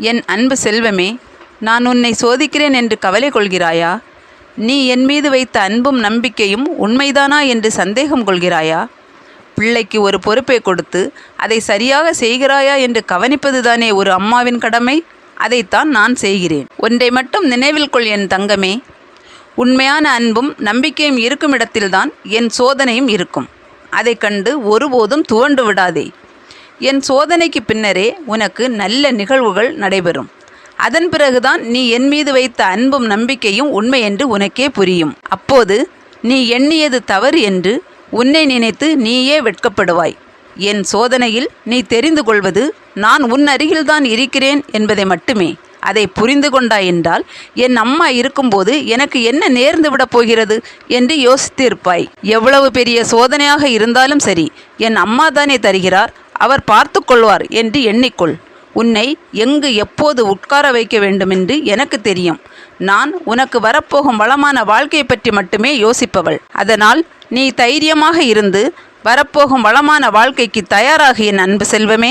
என் அன்பு செல்வமே நான் உன்னை சோதிக்கிறேன் என்று கவலை கொள்கிறாயா? நீ என் மீது வைத்த அன்பும் நம்பிக்கையும் உண்மைதானா என்று சந்தேகம் கொள்கிறாயா? பிள்ளைக்கு ஒரு பொறுப்பை கொடுத்து அதை சரியாக செய்கிறாயா என்று கவனிப்பதுதானே ஒரு அம்மாவின் கடமை? அதைத்தான் நான் செய்கிறேன். ஒன்றை மட்டும் நினைவில் கொள் என் தங்கமே. உண்மையான அன்பும் நம்பிக்கையும் இருக்கும் இடத்தில்தான் என் சோதனையும் இருக்கும். அதைக் கண்டு ஒருபோதும் துவண்டு விடாதே. என் சோதனைக்கு பின்னரே உனக்கு நல்ல நிகழ்வுகள் நடைபெறும். அதன் பிறகுதான் நீ என் மீது வைத்த அன்பும் நம்பிக்கையும் உண்மை என்று உனக்கே புரியும். அப்போது நீ எண்ணியது தவறு என்று உன்னை நினைத்து நீயே வெட்கப்படுவாய். என் சோதனையில் நீ தெரிந்து கொள்வது நான் உன் அருகில்தான் இருக்கிறேன் என்பதை மட்டுமே. அதை புரிந்து கொண்டாய் என்றால் என் அம்மா இருக்கும்போது எனக்கு என்ன நேர்ந்து விடப் போகிறது என்று யோசித்திருப்பாய். எவ்வளவு பெரிய சோதனையாக இருந்தாலும் சரி என் அம்மா தானே தருகிறார் அவர் பார்த்து கொள்வார் என்று எண்ணிக்கொள். உன்னை எங்கு எப்போது உட்கார வைக்க வேண்டுமென்று எனக்கு தெரியும். நான் உனக்கு வரப்போகும் வளமான வாழ்க்கை பற்றி மட்டுமே யோசிப்பவள். அதனால் நீ தைரியமாக இருந்து வரப்போகும் வளமான வாழ்க்கைக்கு தயாராகிய என் அன்பு செல்வமே.